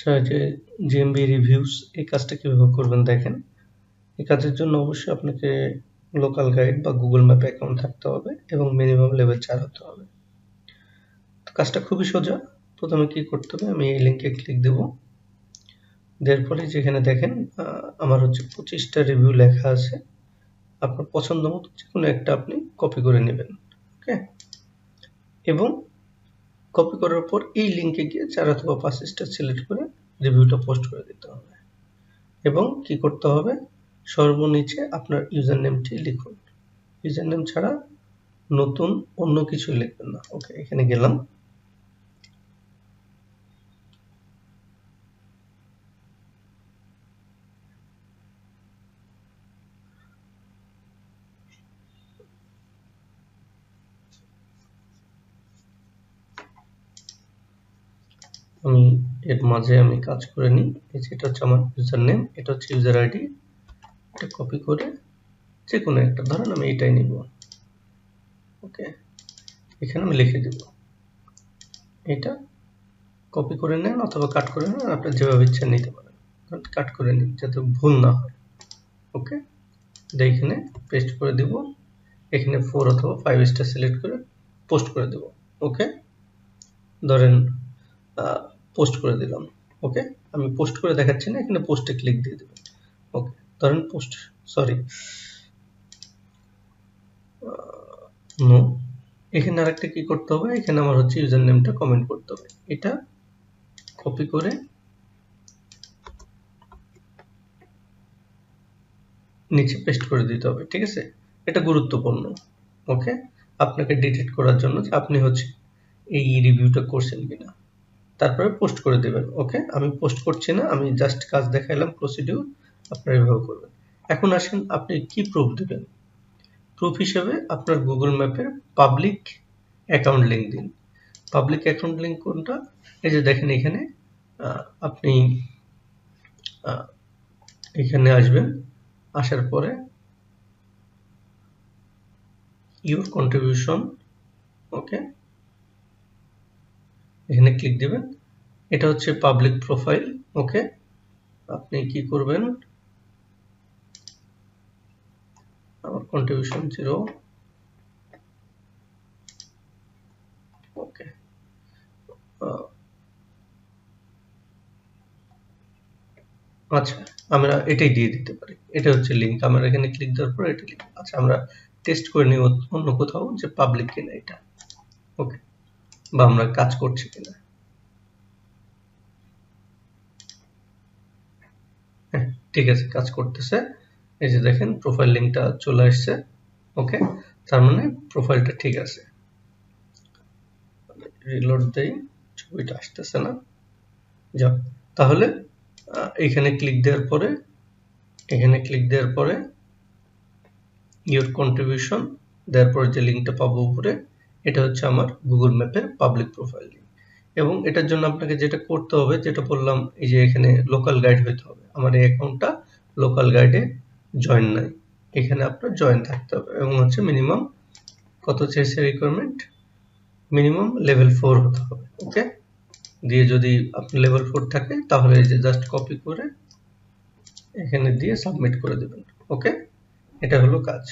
আচ্ছা যে GMB reviews এই কাজটা কীভাবে করবেন দেখেন। এই কাজের জন্য অবশ্যই আপনাকে লোকাল গাইড বা গুগল ম্যাপে অ্যাকাউন্ট থাকতে হবে এবং মিনিমাম লেভেল চার হতে হবে। তো কাজটা খুবই সোজা। প্রথমে কি করতে হবে? আমি এই লিঙ্কে ক্লিক দেব। দেওয়ার পরে যেখানে দেখেন আমার হচ্ছে পঁচিশটা রিভিউ লেখা আছে। আপনার পছন্দ মতো যে কোনো একটা আপনি কপি করে নেবেন। ওকে এবং কপি করার পর এই লিঙ্কে গিয়ে চার অথবা পাঁচ স্টার সিলেক্ট করে রিভিউটা পোস্ট করে দিতে হবে। এবং কি করতে হবে? সর্বনিচে আপনার ইউজার নেমটি লিখুন। ইউজার নেম ছাড়া নতুন অন্য কিছু লিখবেন না। ওকে এখানে গেলাম। আমি এর মাঝে আমি কাজ করে নিই। এই যেটা হচ্ছে আমার ইউজার নেম এটা হচ্ছে ইউজার আইডি এটা কপি করে যে কোনো একটা, ধরেন আমি এটাই নিব। ওকে এখানে আমি লিখে দেব। এটা কপি করে নেন অথবা কাট করে নেন আপনার যেভাবে ইচ্ছা নিতে পারেন। কাট করে নিন, যাতে ভুল না হয়। ওকে এখানে পেস্ট করে দিব। এখানে ফোর অথবা ফাইভ স্টার সিলেক্ট করে পোস্ট করে দেব। ওকে ধরেন পোস্ট করে দিলাম। ওকে আমি পোস্ট করে দেখাচ্ছি না, এখানে পোস্টে ক্লিক দিয়ে দেবেন। ওকে ধরেন পোস্ট সরি নো এখানে আরেকটা কি করতে হবে? এখানে আমার হচ্ছে ইউজার নেমটা কমেন্ট করতে হবে। এটা কপি করে নিচে পেস্ট করে দিতে হবে, ঠিক আছে? এটা গুরুত্বপূর্ণ। ওকে আপনাকে ডিটেক্ট করার জন্য যে আপনি হচ্ছে এই রিভিউটা করছেন কিনা। তারপরে পোস্ট করে দেবেন ওকে আমি পোস্ট করছি না, আমি জাস্ট কাজ দেখাইলাম প্রসিডিউর আপনারা এভাবে করবেন। এখন আসেন আপনি কি প্রুফ দেবেন? প্রুফ হিসেবে আপনার গুগল ম্যাপের পাবলিক অ্যাকাউন্ট লিঙ্ক দিন। পাবলিক অ্যাকাউন্ট লিঙ্ক কোনটা? এই যে দেখেন এখানে আপনি এখানে আসবেন, আসার পরে ইউর কন্ট্রিবিউশন ওকে এখানে ক্লিক দিবেন। এটা হচ্ছে পাবলিক প্রোফাইল ওকে আপনি কি করবেন? আমার কন্ট্রিবিউশন জিরো ওকে আচ্ছা আমরা এটাই দিয়ে দিতে পারি। এটা হচ্ছে লিঙ্ক আমরা এখানে ক্লিক দেওয়ার পর এটা আচ্ছা আমরা টেস্ট করে নিই অন্য কোথাও যে পাবলিক কিনা এটা ওকে বা আমরা কাজ করছি কিনা। হ্যাঁ ঠিক আছে, কাজ করতেছে। এই যে দেখেন প্রোফাইল লিঙ্কটা চলে আসছে। ওকে তার মানে প্রোফাইলটা ঠিক আছে। রিলোড দেই, ছবিটা আসতেছে না। যাক, তাহলে এখানে ক্লিক দেওয়ার পরে, এখানে ক্লিক দেওয়ার পরে ইউর কন্ট্রিবিউশন দেওয়ার পরে যে লিঙ্কটা পাবো উপরে এটা হচ্ছে আমার গুগল ম্যাপের পাবলিক প্রোফাইল লিঙ্ক এবং এটার জন্য আপনাকে যেটা করতে হবে, যেটা বললাম, এই যে এখানে লোকাল গাইড হইতে হবে। আমার এই অ্যাকাউন্টটা লোকাল গাইডে জয়েন নাই। এখানে আপনার জয়েন থাকতে হবে এবং হচ্ছে মিনিমাম কত চেয়েছে রিকোয়ারমেন্ট মিনিমাম লেভেল ফোর হতে হবে ওকে দিয়ে যদি আপনি লেভেল ফোর থাকে, তাহলে এই যে জাস্ট কপি করে এখানে দিয়ে সাবমিট করে দেবেন ওকে এটা হলো কাজ।